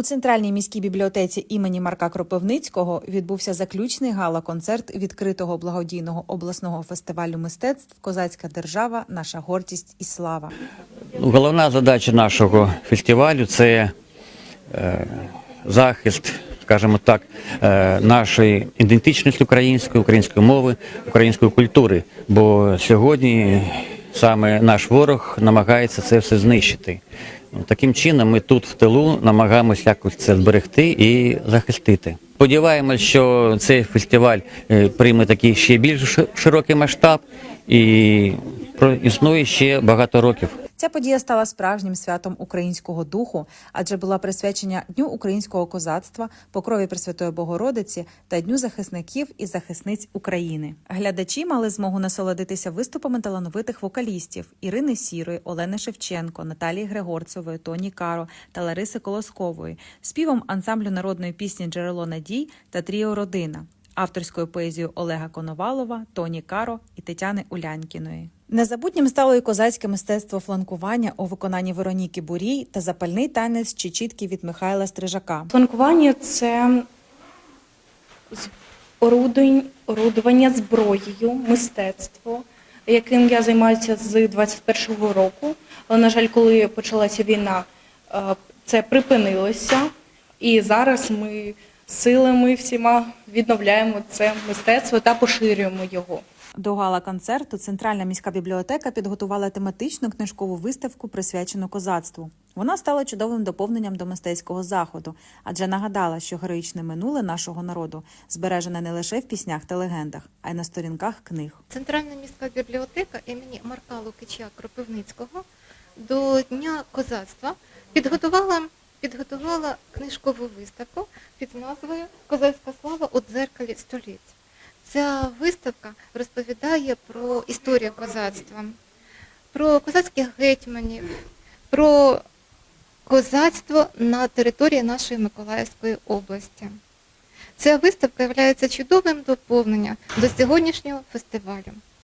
У центральній міській бібліотеці імені Марка Кропивницького відбувся заключний гала-концерт відкритого благодійного обласного фестивалю мистецтв Козацька держава, наша гордість і слава. Ну, Головна задача нашого фестивалю це е, захист, скажімо так, е, нашої ідентичності української, української мови, української культури. Бо сьогодні саме наш ворог намагається це все знищити. Ну, Таким чином, ми тут в тилу намагаємось якось це зберегти і захистити. Сподіваємось, що цей фестиваль е, прийме такий ще більш ши- широкий масштаб і існує ще багато років. Ця подія стала справжнім святом українського духу, адже була присвячена Дню українського козацтва, покрові Пресвятої Богородиці та Дню захисників і захисниць України. Глядачі мали змогу насолодитися виступами талановитих вокалістів Ірини Сірої, Олени Шевченко, Наталії Григорцевої, Тоні Каро та Лариси Колоскової, співом ансамблю народної пісні Джерело надій та Тріо Родина авторською поезією Олега Коновалова, Тоні Каро і Тетяни Улянькіної. Незабутнім стало і козацьке мистецтво фланкування у виконанні Вероніки Бурій та запальний танець чечітки від Михайла Стрижака. Фланкування це орудування зброєю, мистецтво, яким я займаюся з 21-го року. Але, на жаль, коли почалася війна, е, це припинилося. І зараз ми силами всіма відновляємо це мистецтво та поширюємо його. До гала-концерту Центральна міська бібліотека підготувала тематичну книжкову виставку, присвячену козацтву. Вона стала чудовим доповненням до мистецького заходу, адже нагадала, що героїчне минуле нашого народу збережене не лише в піснях та легендах, а й на сторінках книг. Центральна міська бібліотека імені Марка Лукича Кропивницького до Дня козацтва підготувала, підготувала книжкову виставку під назвою Козацька слава у дзеркалі століть. Ця виставка розповідає про історію козацтва, про козацьких гетьманів, про козацтво на території нашої Миколаївської області. Ця виставка є чудовим доповненням до сьогоднішнього фестивалю.